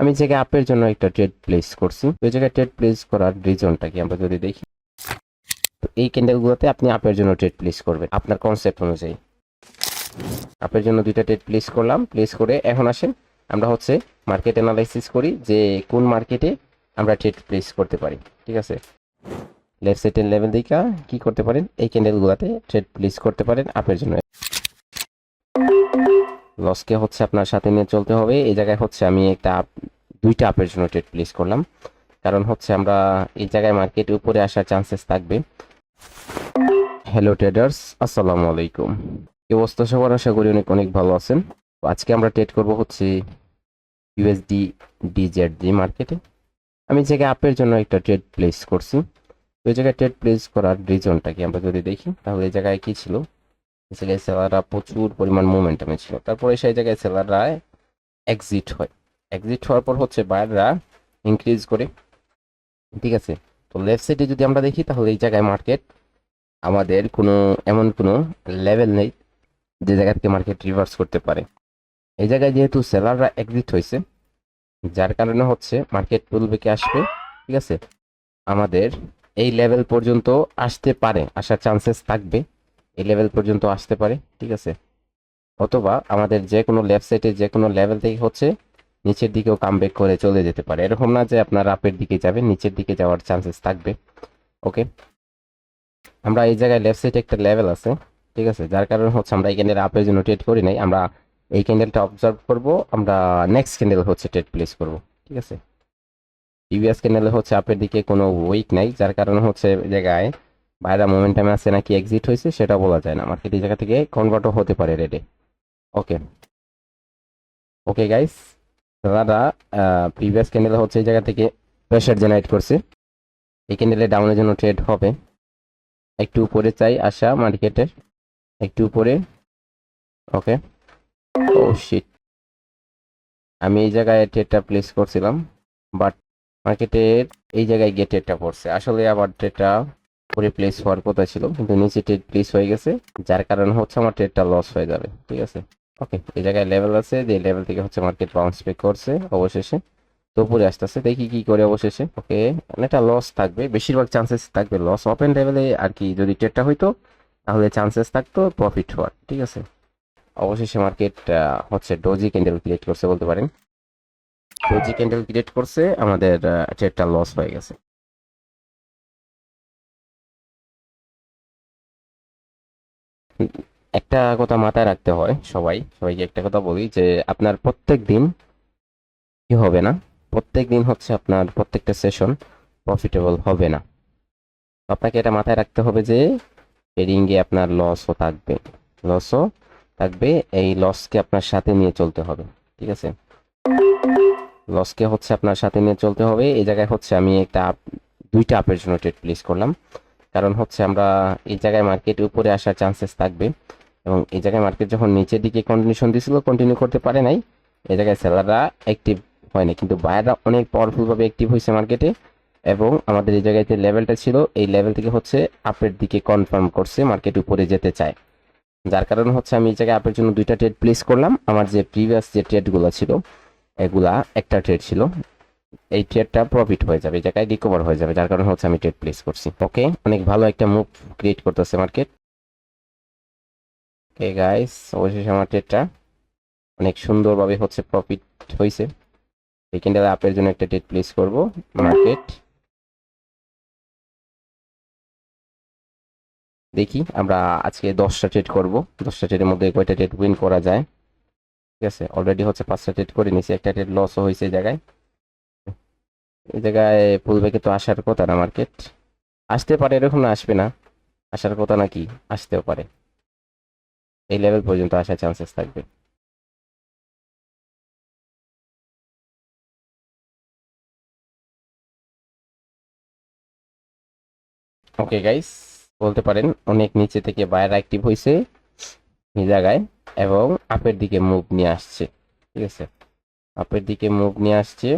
আমি জায়গায় আপের জন্য একটা ট্রেড প্লেস করছি। ওই জায়গায় ট্রেড প্লেস করার রিজনটা কি আমরা যদি দেখি? তো এই ক্যান্ডেলগুলোতে আপনি আপের জন্য ট্রেড প্লেস করবেন, আপনার কনসেপ্ট অনুযায়ী। আপের জন্য দুইটা ট্রেড প্লেস করলাম প্লেস করে এখন আসেন, আমরা হচ্ছে মার্কেট অ্যানালাইসিস করি যে কোন মার্কেটে আমরা ট্রেড প্লেস করতে পারি, ঠিক আছে? লেফট সাইডের লেভেল দিকে কি করতে পারেন? এই ক্যান্ডেলগুলোতে ট্রেড প্লেস করতে পারেন আপের জন্য। লসকে হচ্ছে আপনার সাথে নিয়ে চলতে হবে। এই জায়গায় হচ্ছে আমি একটা up- দুইটা আপের জন্য ট্রেড প্লেস করলাম। কারণ হচ্ছে আমরা এই জায়গায় মার্কেট উপরে আসার চান্সেস থাকবে। হ্যালো ট্রেডার্স আসসালামু আলাইকুম। কি অবস্থা সবার? আশা করি অনেক অনেক ভালো আছেন। আজকে আমরা ট্রেড করব হচ্ছে ইউএসডি ডিজেডজি মার্কেটে আমি জায়গায় আপের জন্য একটা ট্রেড প্লেস করছি। এই জায়গায় ট্রেড প্লেস করার রিজনটা কি? আমরা যদি দেখি, তাহলে এই জায়গায় কী ছিল? এই জায়গায় সেলাররা প্রচুর পরিমাণ মোমেন্টামে ছিল। তারপরে সেই জায়গায় সেলাররা এক্সিট হয়। এক্সিট হওয়ার পর হচ্ছে বায়াররা ইনক্রিজ করে। ঠিক আছে? তো লেফট সাইডে যদি আমরা দেখি, তাহলে এই জায়গায় মার্কেট আমাদের কোনো, এমন কোনো লেভেল নেই যে জায়গা থেকে মার্কেট রিভার্স করতে পারে। এই জায়গায় যেহেতু সেলাররা এক্সিট হয়েছে, যার কারণে হচ্ছে মার্কেট পুলবেকে আসবে। ঠিক আছে? আমাদের এই লেভেল পর্যন্ত আসতে পারে, আসার চান্সেস থাকবে। এই লেভেল পর্যন্ত আসতে পারে, ঠিক আছে? অথবা আমাদের যে কোনো লেফট সাইডে যে কোনো লেভেল থেকে হচ্ছে নিচের দিকেও কামব্যাক করে চলে যেতে পারে। এরকম না যে আপনার আপের দিকে যাবেন নিচের দিকে যাওয়ার চান্সেস থাকবে। ওকে আমরা এই জায়গায় লেফট সাইডে একটা লেভেল আছে, ঠিক আছে? যার কারণে হচ্ছে আমরা এই ক্যান্ডেল আপের জন্য ট্রেড করি নাই। আমরা এই ক্যান্ডেলটা অবজার্ভ করব, আমরা নেক্সট ক্যান্ডেল হচ্ছে ট্রেড প্লেস করব, ঠিক আছে? প্রিভিয়াস ক্যান্ডেলে হচ্ছে আপের দিকে কোনো উইক নাই, যার কারণে হচ্ছে জায়গায় বাইরে মোমেন্টামে আছে নাকি এক্সিট হয়েছে সেটা বলা যায় না। মার্কেট এই জায়গা থেকে কনভার্টও হতে পারে রেডে ওকে ওকে গাইস দাদা প্রিভিয়াস ক্যান্ডেল হচ্ছে এই জায়গা থেকে প্রেশার জেনারেট করছে। এই ক্যান্ডেলে ডাউনের জন্য ট্রেড হবে। একটু উপরে চাই আসা মার্কেটের একটু উপরে। ওকে ও শিট আমি এই জায়গায় ট্রেডটা প্লেস করছিলাম বাট মার্কেটের এই জায়গায় গিয়ে ট্রেডটা পড়ছে। আসলে আবার ট্রেডটা উপরে প্লেস হওয়ার কথা ছিল, কিন্তু নিচে ট্রেড প্লেস হয়ে গেছে, যার কারণে হচ্ছে আমার ট্রেডটা লস হয়ে যাবে, ঠিক আছে? ওকে, এই জায়গায় লেভেল আছে যে লেভেল থেকে হচ্ছে মার্কেট বাউন্স ব্যাক করছে, অবশেষে। তো উপরে আসতেছে, দেখি কি করে অবশেষে। ওকে এটা লস থাকবে, বেশিরভাগ চান্সেস থাকবে লস ওপেন লেভেলে আর কি যদি ট্রেডটা হইতো, তাহলে চান্সেস থাকতো প্রফিট হওয়ার, ঠিক আছে? অবশেষে মার্কেট হচ্ছে ডোজি ক্যান্ডেল ক্রিয়েট করছে বলতে পারেন। ডোজি ক্যান্ডেল ক্রিয়েট করছে, আমাদের ট্রেডটা লস হয়ে গেছে। একটা কথা মাথায় রাখতে হয় সবাই, সবাইকে একটা কথা বলি যে আপনার প্রত্যেক দিন কি হবে না? প্রত্যেক দিন হচ্ছে আপনার প্রত্যেকটা সেশন প্রফিটেবল হবে না। আপনাকে এটা মাথায় রাখতে হবে যে ট্রেডিংয়ে আপনার লসও থাকবে। লসও থাকবে, এই লসকে আপনার সাথে নিয়ে চলতে হবে, ঠিক আছে? লসকে হচ্ছে আপনার সাথে নিয়ে চলতে হবে। এই জায়গায় হচ্ছে আমি একটা up- দুইটা আপের জন্য ট্রেড প্লেস করলাম। কারণ হচ্ছে আমরা এই জায়গায় মার্কেট উপরে আসার চান্সেস থাকবে। এবং এই জায়গায় মার্কেট যখন নিচের দিকে কন্টিনিউশন দিছিল কন্টিনিউ করতে পারে নাই, এই জায়গায় সেলাররা অ্যাক্টিভ হয়নি। কিন্তু বায়াররা অনেক পাওয়ারফুলভাবে অ্যাক্টিভ হয়েছে মার্কেটে এবং আমাদের এই জায়গায় যে লেভেলটা ছিল, এই লেভেল থেকে হচ্ছে আপের দিকে কনফার্ম করছে মার্কেট উপরে যেতে চায়। যার কারণে হচ্ছে আমি এই জায়গায় আপের জন্য দুইটা ট্রেড প্লেস করলাম। আমার যে প্রিভিয়াস যে ট্রেডগুলো ছিল, এগুলা একটা ট্রেড ছিল। এই ট্রেডটা প্রফিট হয়ে যাবে, এই জায়গায় রিকভার হয়ে যাবে। যার কারণে হচ্ছে আমি ট্রেড প্লেস করছি। ওকে অনেক ভালো একটা মুভ ক্রিয়েট করতেছে মার্কেট ওকে গাইস অবশেষে আমার ট্রেডটা অনেক সুন্দরভাবে হচ্ছে প্রফিট হয়েছে এই ক্যান্ডেল আপের জন্য একটা ট্রেড প্লেস করব মার্কেট দেখি আমরা আজকে দশটা ট্রেড করব। দশটা ট্রেডের মধ্যে কয়টা ট্রেড উইন করা যায়। ঠিক আছে অলরেডি হচ্ছে পাঁচটা ট্রেড করে নিয়েছি একটা ট্রেড লসও হয়েছে এই জায়গায়। এই জায়গায় পুলবেকে তো আসার কথা না মার্কেট আসতে পারে এরকম না, আসবে না। আসার কথা নাকি? আসতেও পারে। এই লেভেল পর্যন্ত আসার চান্সেস থাকবে। ওকে গাইস বলতে পারেন অনেক নিচে থেকে বাইরে অ্যাক্টিভ হয়েছে এই জায়গায় এবং আপের দিকে মুভ নিয়ে আসছে, ঠিক আছে? আপের দিকে মুভ নিয়ে আসছে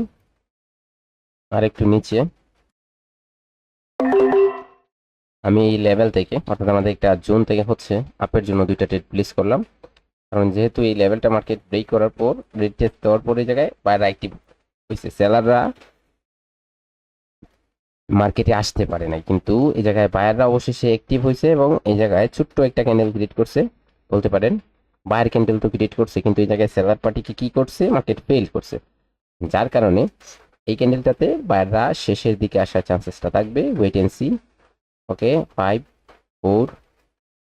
আর একটু নিচে। আমি এই লেভেল থেকে, অর্থাৎ আমাদের একটা জোন থেকে হচ্ছে আপের জন্য দুইটা ট্রেড প্লেস করলাম। কারণ যেহেতু এই লেভেলটা মার্কেট ব্রেক করার পর রেড টেস্ট দেওয়ার পর এই জায়গায় বাইরে অ্যাক্টিভ হয়েছে সেলাররা মার্কেটে আসতে পারে নাই, কিন্তু এই জায়গায় বায়াররা অবশেষে অ্যাক্টিভ হয়েছে এবং এই জায়গায় ছোট্ট একটা ক্যান্ডেল ক্রিয়েট করছে, বলতে পারেন। বায়ার ক্যান্ডেল তো ক্রিয়েট করছে, কিন্তু এই জায়গায় সেলার পার্টিকে কি করছে? মার্কেট ফেল করছে। যার কারণে এই ক্যান্ডেলটাতে বায়াররা শেষের দিকে আসার চান্সেসটা থাকবে wait and see okay five four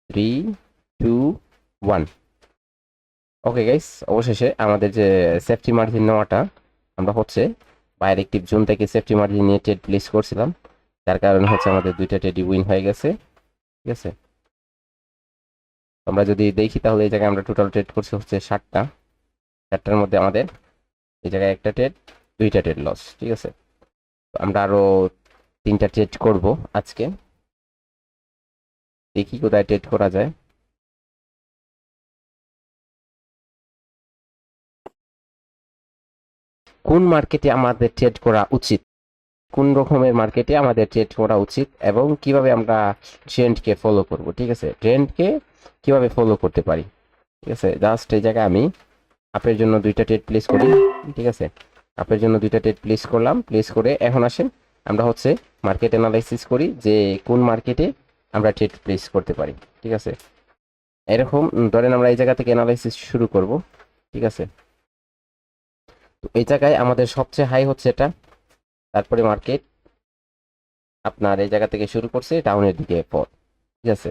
three two one okay guys অবশেষে আমাদের যে সেফটি মার্জিন নেওয়াটা আমরা হচ্ছে বাইরে একটি জোন থেকে সেফটি মার্জিন নিয়ে ট্রেড প্লেস করছিলাম। যার কারণে হচ্ছে আমাদের দুইটা ট্রেডই উইন হয়ে গেছে। ঠিক আছে? আমরা যদি দেখি তাহলে এই জায়গায় আমরা টোটাল ট্রেড করছি হচ্ছে ষাটটা। চারটার মধ্যে আমাদের এই জায়গায় একটা ট্রেড দুইটা ট্রেড লস ঠিক আছে? আমরা আরও তিনটা ট্রেড করব আজকে। দেখি কোথায় ট্রেড করা যায়। কোন মার্কেটে আমাদের ট্রেড করা উচিত? কোন রকমের মার্কেটে আমাদের ট্রেড করা উচিত এবং কীভাবে আমরা ট্রেন্ডকে ফলো করব, ঠিক আছে? ট্রেন্ডকে কীভাবে ফলো করতে পারি, ঠিক আছে? জাস্ট এই জায়গায় আমি আপের জন্য দুইটা ট্রেড প্লেস করি, ঠিক আছে? আপের জন্য দুইটা ট্রেড প্লেস করলাম প্লেস করে এখন আসেন। আমরা হচ্ছে মার্কেট অ্যানালাইসিস করি যে কোন মার্কেটে আমরা ট্রেড প্লেস করতে পারি, ঠিক আছে? এরকম ধরেন আমরা এই জায়গা থেকে অ্যানালাইসিস শুরু করব, ঠিক আছে? তো এই জায়গায় আমাদের সবচেয়ে হাই হচ্ছে এটা, তারপরে মার্কেট আপনার এই জায়গা থেকে শুরু করছে ডাউনের দিকে পর ঠিক আছে?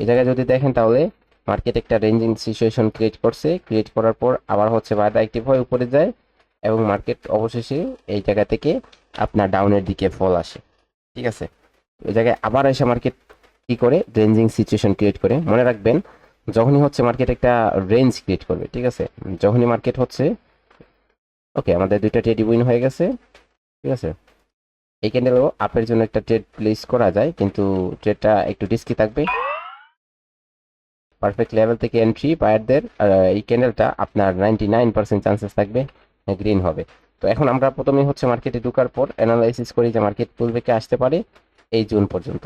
এই জায়গায় যদি দেখেন তাহলে মার্কেট একটা রেঞ্জিং সিচুয়েশন ক্রিয়েট করছে ক্রিয়েট করার পর আবার হচ্ছে বাইরে অ্যাক্টিভ হয়ে উপরে যায় এবং মার্কেট অবশেষে এই জায়গা থেকে আপনার ডাউনের দিকে ফল আসে, ঠিক আছে? এই জায়গায় আবার এসে মার্কেট কি করে? রেঞ্জিং সিচুয়েশন ক্রিয়েট করে। মনে রাখবেন, যখনই হচ্ছে মার্কেট একটা রেঞ্জ ক্রিয়েট করবে, ঠিক আছে? যখনই মার্কেট হচ্ছে ওকে আমাদের দুইটা ট্রেড উইন হয়ে গেছে, ঠিক আছে? এই ক্যান্ডেলও আপের জন্য একটা ট্রেড প্লেস করা যায়, কিন্তু ট্রেডটা একটু রিস্কি থাকবে। পারফেক্ট লেভেল থেকে এন্ট্রি বায়ারদের এই ক্যান্ডেলটা আপনার নাইনটি নাইন পার্সেন্ট চান্সেস থাকবে গ্রিন হবে। তো এখন আমরা প্রথমে হচ্ছে মার্কেটে ঢুকার পর অ্যানালাইসিস করি যে মার্কেট থেকে আসতে পারে এই জুন পর্যন্ত।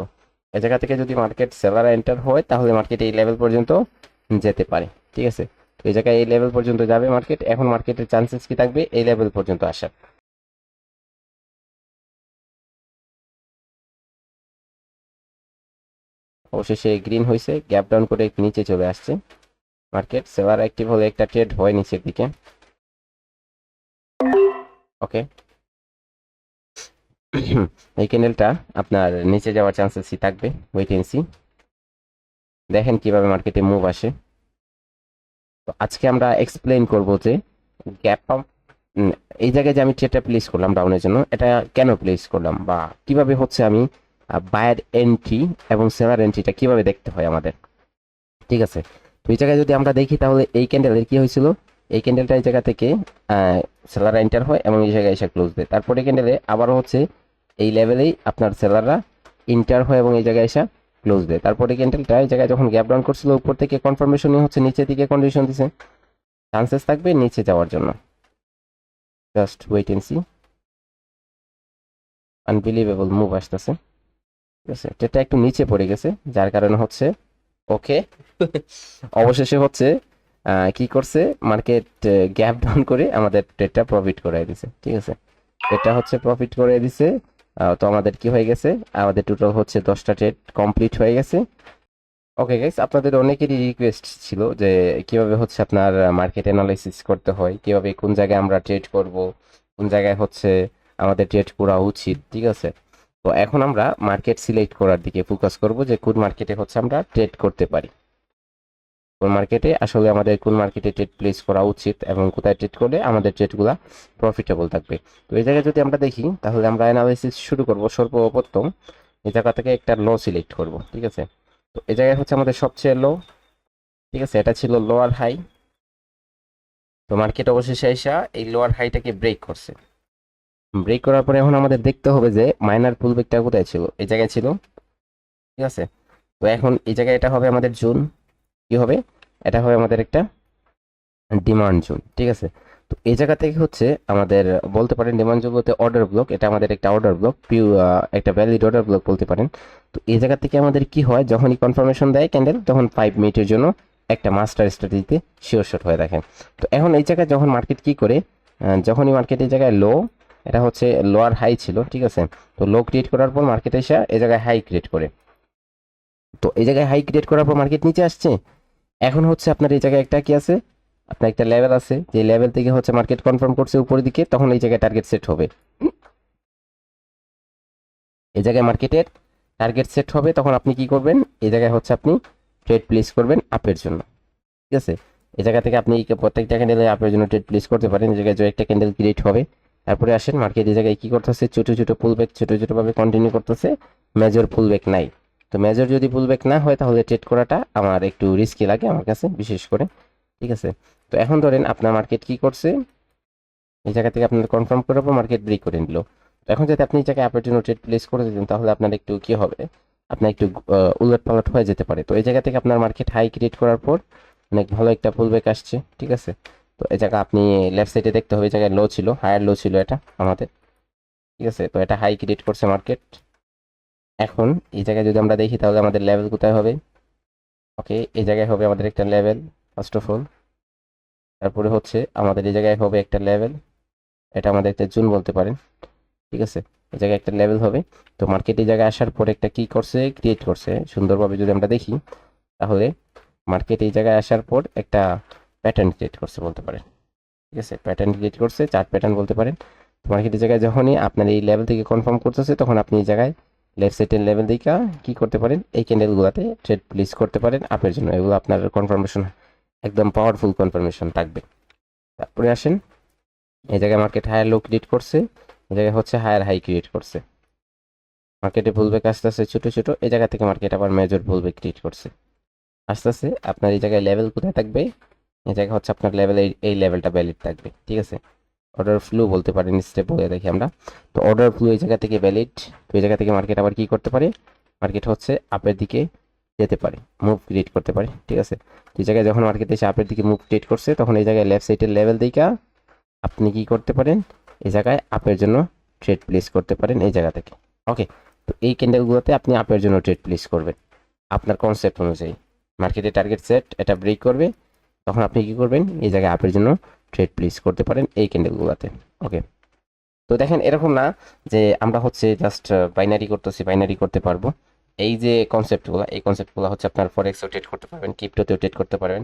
এই জায়গা থেকে যদি মার্কেট সেলার এন্টার হয়, তাহলে মার্কেট এই লেভেল পর্যন্ত যেতে পারে, ঠিক আছে? তো এই জায়গায় এই লেভেল পর্যন্ত যাবে মার্কেট এখন মার্কেটের চান্সেস কি থাকবে? এই লেভেল পর্যন্ত আসার। অবশেষে গ্রিন হয়েছে গ্যাপ ডাউন করে নিচে চলে আসছে। মার্কেট সেলার অ্যাক্টিভ হলে একটা ট্রেড হয় নিচের দিকে। ওকে এই ক্যান্ডেলটা আপনার নিচে যাওয়ার চান্সেসই থাকবে ওয়েট এন্ড সি দেখেন কীভাবে মার্কেটে মুভ আসে। তো আজকে আমরা এক্সপ্লেন করব যে গ্যাপ আপ এই জায়গায় যে আমি ট্রেডটা প্লেস করলাম ডাউনের জন্য, এটা কেন প্লেস করলাম বা কীভাবে হচ্ছে আমি বায়ার এন্ট্রি এবং সেলার এন্ট্রিটা কীভাবে দেখতে হয় আমাদের। ঠিক আছে? তো এই জায়গায় যদি আমরা দেখি তাহলে এই ক্যান্ডেলের কি হয়েছিল? এই ক্যান্ডেলটা এই জায়গা থেকে সেলার এন্টার হয় এবং এই জায়গায় এসে ক্লোজ দেয়। তারপরে ক্যান্ডেলে আবারও হচ্ছে এই লেভেলেই আপনার সেলাররা ইন্টার হয় এবং এই জায়গায় এসে ক্লোজ দেয়। তারপরে ক্যান্ডেলটা এই জায়গায় যখন গ্যাপ ডাউন করছিল উপর থেকে কনফার্মেশন হচ্ছে নিচের দিকে কন্ডিশন দিছে। চান্সেস থাকবে নিচে যাওয়ার জন্য। Just wait and see unbelievable move আসতেছে। ঠিক আছে? এটা একটু নিচে পড়ে গেছে যার কারণে হচ্ছে ওকে অবশেষে হচ্ছে কি করছে? মার্কেট গ্যাপ ডাউন করে আমাদের ট্রেডটা প্রফিট করে দিছে। ঠিক আছে? এটা হচ্ছে প্রফিট করে দিছে। তো আমাদের কি হয়ে গেছে? আমাদের টোটাল হচ্ছে দশটা ট্রেড কমপ্লিট হয়ে গেছে। ওকে গাইস আপনাদের অনেকেরই রিকোয়েস্ট ছিল যে কীভাবে হচ্ছে আপনার মার্কেট অ্যানালাইসিস করতে হয়, কীভাবে কোন জায়গায় আমরা ট্রেড করব, কোন জায়গায় হচ্ছে আমাদের ট্রেড করা উচিত, ঠিক আছে? তো এখন আমরা মার্কেট সিলেক্ট করার দিকে ফোকাস করব যে কোন মার্কেটে হচ্ছে আমরা ট্রেড করতে পারি। কোন মার্কেটে আসলে আমাদের কোন মার্কেটে ট্রেড প্লেস করা উচিত এবং কোথায় ট্রেড করলে আমাদের ট্রেডগুলো প্রফিটেবল থাকবে? তো এই জায়গায় যদি আমরা দেখি, তাহলে আমরা অ্যানালাইসিস শুরু করব সর্বপ্রথম। এই জায়গা থেকে একটা লো সিলেক্ট করব, ঠিক আছে? তো এই জায়গায় হচ্ছে আমাদের সবচেয়ে লো ঠিক আছে? এটা ছিল লোয়ার হাই তো মার্কেট অবশেষে এসে এই লোয়ার হাইটাকে ব্রেক করছে। ব্রেক করার পরে এখন আমাদের দেখতে হবে যে মাইনার পুলবেকটা কোথায় ছিল? এই জায়গায় ছিল, ঠিক আছে? তো এখন এই জায়গায় এটা হবে আমাদের জুন কি হবে? এটা হবে আমাদের একটা ডিমান্ড জোন ঠিক আছে? তো এই জায়গা থেকে হচ্ছে আমাদের বলতে পারেন ডিমান্ড জোন বলতে অর্ডার ব্লক এটা আমাদের একটা অর্ডার ব্লক পিউ একটা ভ্যালিড অর্ডার ব্লক বলতে পারেন। তো এই জায়গা থেকে আমাদের কি হয়? যখনই কনফার্মেশন দেয় ক্যান্ডেল তখন ফাইভ মিনিটের জন্য একটা মাস্টার স্ট্র্যাটেজিতে শিওর শট হয়ে দেখেন। তো এখন এই জায়গায় যখন মার্কেট কি করে? যখনই মার্কেট এই জায়গায় লো এটা হচ্ছে লোয়ার হাই ছিল, ঠিক আছে? তো লো ক্রিয়েট করার পর মার্কেট এসে এই জায়গায় হাই ক্রিয়েট করে। তো এই জায়গায় হাই ক্রিয়েট করার পর মার্কেট নিচে আসছে এখন হচ্ছে আপনার এই জায়গায় একটা কি আছে? আপনার একটা লেভেল আছে। যে লেভেল থেকে হচ্ছে মার্কেট কনফার্ম করছে উপরের দিকে, তখন এই জায়গায় টার্গেট সেট হবে। এই জায়গায় মার্কেটের টার্গেট সেট হবে, তখন আপনি কি করবেন? এই জায়গায় হচ্ছে আপনি ট্রেড প্লেস করবেন আপের জন্য। ঠিক আছে? এই জায়গা থেকে আপনি প্রত্যেকটা ক্যান্ডেলে আপের জন্য ট্রেড প্লেস করতে পারেন। এই জায়গায় একটা ক্যান্ডেল ক্রিয়েট হবে। তারপরে আসেন মার্কেট এই জায়গায় কি করতেছে? ছোটো ছোটো পুলব্যাক ছোটো, ছোটোভাবে কন্টিনিউ করতেছে। মেজর পুলব্যাক নাই। তো মেজর যদি পুলব্যাক না হয়, তাহলে ট্রেড করাটা আমার একটু রিস্কি লাগে আমার কাছে, বিশেষ করে। ঠিক আছে? তো এখন ধরেন আপনার মার্কেট কি করছে? এই জায়গা থেকে আপনার কনফার্ম করার পর মার্কেট ব্রেক করে নিল। তো এখন যদি আপনি এই জায়গায় অ্যাপের জন্য ট্রেড প্লেস করে দিতেন, তাহলে আপনার একটু কি হবে? আপনার একটু উলট পালট হয়ে যেতে পারে। তো এই জায়গা থেকে আপনার মার্কেট হাই ক্রিয়েট করার পর অনেক ভালো একটা পুলব্যাক আসছে। ঠিক আছে? তো এই জায়গা আপনি লেফট সাইডে দেখতে হবে, এই জায়গায় লো ছিল হায়ার লো ছিল এটা আমাদের। ঠিক আছে? তো এটা হাই ক্রিয়েট করছে মার্কেট এখন এই জায়গায় যদি আমরা দেখি, তাহলে আমাদের লেভেল কোথায় হবে? ওকে এই জায়গায় হবে আমাদের একটা লেভেল ফার্স্ট অফ অল তারপরে হচ্ছে আমাদের এই জায়গায় হবে একটা লেভেল এটা আমাদের একটা জুন বলতে পারেন। ঠিক আছে? এই জায়গায় একটা লেভেল হবে। তো মার্কেট এই জায়গায় আসার পরে একটা কি করছে? ক্রিয়েট করছে। সুন্দরভাবে যদি আমরা দেখি, তাহলে মার্কেট এই জায়গায় আসার পর একটা প্যাটার্ন ক্রিয়েট করছে বলতে পারেন। ঠিক আছে? প্যাটার্ন ক্রিয়েট করছে চার্ট প্যাটার্ন বলতে পারেন। তো মার্কেটের জায়গায় যখনই আপনার এই লেভেল থেকে কনফার্ম করতেছে, তখন আপনি এই জায়গায় লেফট সাইডের লেভেল দিকে কি করতে পারেন? এই ক্যান্ডেলগুলোতে ট্রেড প্লেস করতে পারেন। আপনার জন্য এগুলো আপনার কনফার্মেশন একদম পাওয়ারফুল কনফার্মেশন থাকবে। তারপরে আসেন, এই জায়গায় মার্কেট হায়ার লো ক্রিয়েট করছে, এই জায়গায় হচ্ছে হায়ার হাই ক্রিয়েট করছে। মার্কেটে ভুলবেক আস্তে আস্তে ছোটো ছোটো, এই জায়গা থেকে মার্কেট আবার মেজর ভুলবেক ক্রিয়েট করছে। আস্তে আস্তে আপনার এই জায়গায় লেভেল কোথায় থাকবে? এই জায়গায় হচ্ছে আপনার লেভেল এই এই লেভেলটা ভ্যালিড থাকবে, ঠিক আছে? অর্ডার ফ্লু বলতে পারেন স্টেপ বলে দেখি আমরা। তো অর্ডার ফ্লু এই জায়গা থেকে ভ্যালিড তো এই জায়গা থেকে মার্কেট আবার কি করতে পারে? মার্কেট হচ্ছে আপের দিকে যেতে পারে মুভ ক্রিয়েট করতে পারে, ঠিক আছে? তো এই জায়গায় যখন মার্কেট এসে আপের দিকে মুভ ক্রিয়েট করছে, তখন এই জায়গায় লেফট সাইডের লেভেল দিকে আপনি কি করতে পারেন? এই জায়গায় আপের জন্য ট্রেড প্লেস করতে পারেন এই জায়গা থেকে। ওকে তো এই ক্যান্ডেলগুলোতে আপনি আপের জন্য ট্রেড প্লেস করবেন। আপনার কনসেপ্ট অনুযায়ী। মার্কেটে টার্গেট সেট এটা ব্রেক করবে। তখন আপনি কি করবেন? এই জায়গায় আপের জন্য ট্রেড প্লেস করতে পারেন এই ক্যান্ডেলগুলোতে ওকে তো দেখেন এরকম না যে আমরা হচ্ছে জাস্ট বাইনারি করতেছি বাইনারি করতে পারব। এই যে কনসেপ্টগুলো এই কনসেপ্টগুলো হচ্ছে আপনার ফরেক্সও ট্রেড করতে পারবেন ক্রিপ্টোতেও ট্রেড করতে পারবেন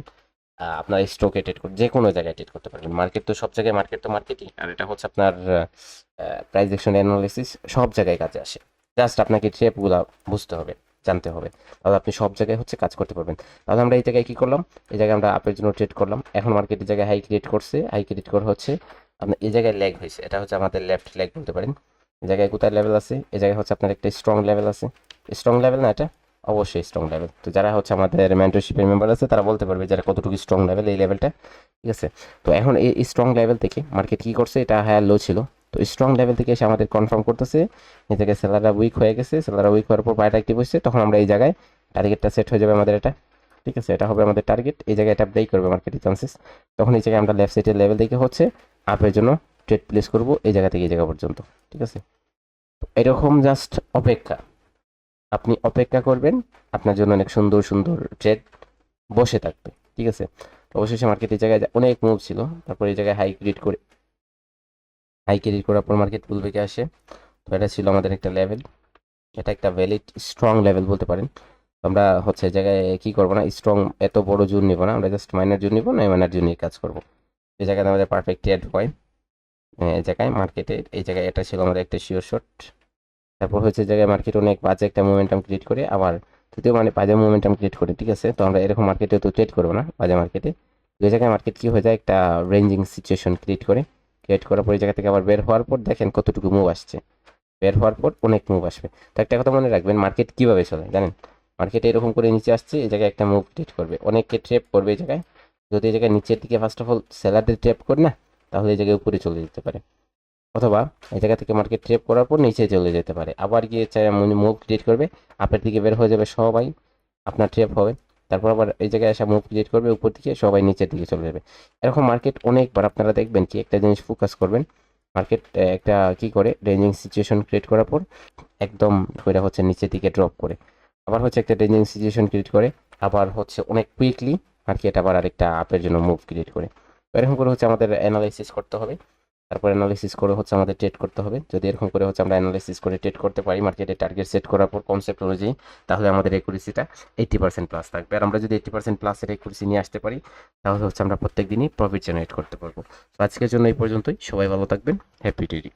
আপনার স্টকে ট্রেড করতে যে কোনো জায়গায় ট্রেড করতে পারবেন। মার্কেট তো সব জায়গায় মার্কেট তো মার্কেটই আর এটা হচ্ছে আপনার প্রাইস অ্যাকশন অ্যানালিসিস সব জায়গায় কাজে আসে। জাস্ট আপনাকে ট্রেপগুলো বুঝতে হবে। জানতে হবে। তাহলে আপনি সব জায়গায় হচ্ছে কাজ করতে পারবেন। তাহলে আমরা এই জায়গায় কি করলাম? এই জায়গায় আমরা আপের জন্য ট্রেড করলাম। এখন মার্কেটের জায়গায় হাই ক্রিয়েট করছে। হাই ক্রিয়েট করে হচ্ছে আপনার এই জায়গায় ল্যাগ হয়েছে। এটা হচ্ছে আমাদের লেফট ল্যাগ বলতে পারেন। এই জায়গায় কোথায় লেভেল আছে? এই জায়গায় হচ্ছে আপনার একটা স্ট্রং লেভেল আছে। স্ট্রং লেভেল না এটা? অবশ্যই স্ট্রং লেভেল তো যারা হচ্ছে আমাদের মেন্টরশিপের মেম্বার আছে, তারা বলতে পারবে যারা কতটুকু স্ট্রং লেভেল এই লেভেলটা ঠিক আছে? তো এখন এই স্ট্রং লেভেল থেকে মার্কেট কি করছে? এটা হায়ার লো ছিল। তো স্ট্রং লেভেল থেকে এসে আমাদের কনফার্ম করতেছে। এই জায়গায় সেলাররা উইক হয়ে গেছে। সেলাররা উইক হওয়ার পর বাইরে অ্যাক্টিভ হচ্ছে তখন আমরা এই জায়গায় টার্গেটটা সেট হয়ে যাবে আমাদের এটা। ঠিক আছে, এটা হবে আমাদের টার্গেট এই জায়গায় এটা ব্রেক করবে মার্কেটের চান্সেস তখন এই জায়গায় আমরা লেফট সাইডের লেভেল থেকে হচ্ছে আপের জন্য ট্রেড প্লেস করব এই জায়গা থেকে এই জায়গা পর্যন্ত। ঠিক আছে? এরকম জাস্ট অপেক্ষা। আপনি অপেক্ষা করবেন। আপনার জন্য অনেক সুন্দর সুন্দর ট্রেড বসে থাকবে। ঠিক আছে? অবশেষে মার্কেটের জায়গায় অনেক মুভ ছিল। তারপর এই জায়গায় হাই ক্রিয়েট করে হাই ক্রিয়েট করার পর মার্কেট পুল থেকে আসে। তো এটা ছিল আমাদের একটা লেভেল এটা একটা ভ্যালিড স্ট্রং লেভেল বলতে পারেন। আমরা হচ্ছে জায়গায় কি করব না স্ট্রং এত বড় জুন নিব না। আমরা জাস্ট মাইনার জুন নিব না মাইনার জুন কাজ করব। এই জায়গায় আমাদের পারফেক্ট ট্রেড হয়। এই জায়গায় মার্কেটে এই জায়গায় এটা ছিল আমাদের একটা শিওর শট তারপর হচ্ছে জায়গায় মার্কেট অনেক বাজে একটা মোমেন্টাম ক্রিয়েট করে। আবার তৃতীয় মানে বাজে মোমেন্টাম ক্রিয়েট করে, ঠিক আছে? তো আমরা এরকম মার্কেটে তো ট্রেড করব না, বাজে মার্কেটে এই জায়গায় মার্কেট কি হয়ে যায়? একটা রেঞ্জিং সিচুয়েশন ক্রিয়েট করে। ক্রিয়েট করার পর এই জায়গা থেকে আবার বের হওয়ার পর দেখেন কতটুকু মুভ আসছে। বের হওয়ার পর অনেক মুভ আসবে। তো একটা কথা মনে রাখবেন মার্কেট কীভাবে চলে জানেন? মার্কেটে এরকম করে নিচে আসছে, এই জায়গায় একটা মুভ ক্রিয়েট করবে। অনেককে ট্রেপ করবে এই জায়গায়। যদি এই জায়গায় নিচের দিকে ফার্স্ট অফ অল সেলারদের ট্রেপ করে না, তাহলে এই জায়গায় উপরে চলে যেতে পারে। অথবা এই জায়গা থেকে মার্কেট ট্রেপ করার পর নিচে চলে যেতে পারে। আবার গিয়ে মুভ ক্রিয়েট করবে আপের দিকে বের হয়ে যাবে সবাই, আপনার ট্রেপ হবে। তারপর আবার এই জায়গায় এসে মুভ ক্রিয়েট করবে, উপর দিকে সবাই নিচের দিকে চলে যাবে। এরকম মার্কেট অনেকবার আপনারা দেখবেন কি একটা জিনিস ফোকাস করবেন। মার্কেট একটা কি করে রেঞ্জিং সিচুয়েশন ক্রিয়েট করার পর একদম ধরে হচ্ছে নিচের দিকে ড্রপ করে। আবার হচ্ছে একটা রেঞ্জিং সিচুয়েশন ক্রিয়েট করে, আবার হচ্ছে অনেক কুইকলি মার্কেট আবার আরেকটা আপের জন্য মুভ ক্রিয়েট করে। এরকম করে হচ্ছে আমাদের অ্যানালাইসিস করতে হবে। তারপর অ্যানালিসিস করে হচ্ছে আমাদের ট্রেড করতে হবে। যদি এরকম করে হচ্ছে আমরা অ্যানালিসিস করে ট্রেড করতে পারি মার্কেটে টার্গেট সেট করার পর কনসেপ্ট অনুযায়ী, তাহলে আমাদের একুরেসিটা এইটি পার্সেন্ট প্লাস থাকবে। আর আমরা যদি এইটি পার্সেন্ট প্লাসের একুরেসি নিয়ে আসতে পারি, তাহলে হচ্ছে আমরা প্রত্যেক দিনই প্রফিট জেনারেট করতে পারব। আজকের জন্য এই পর্যন্তই। সবাই ভালো থাকবেন। Happy trading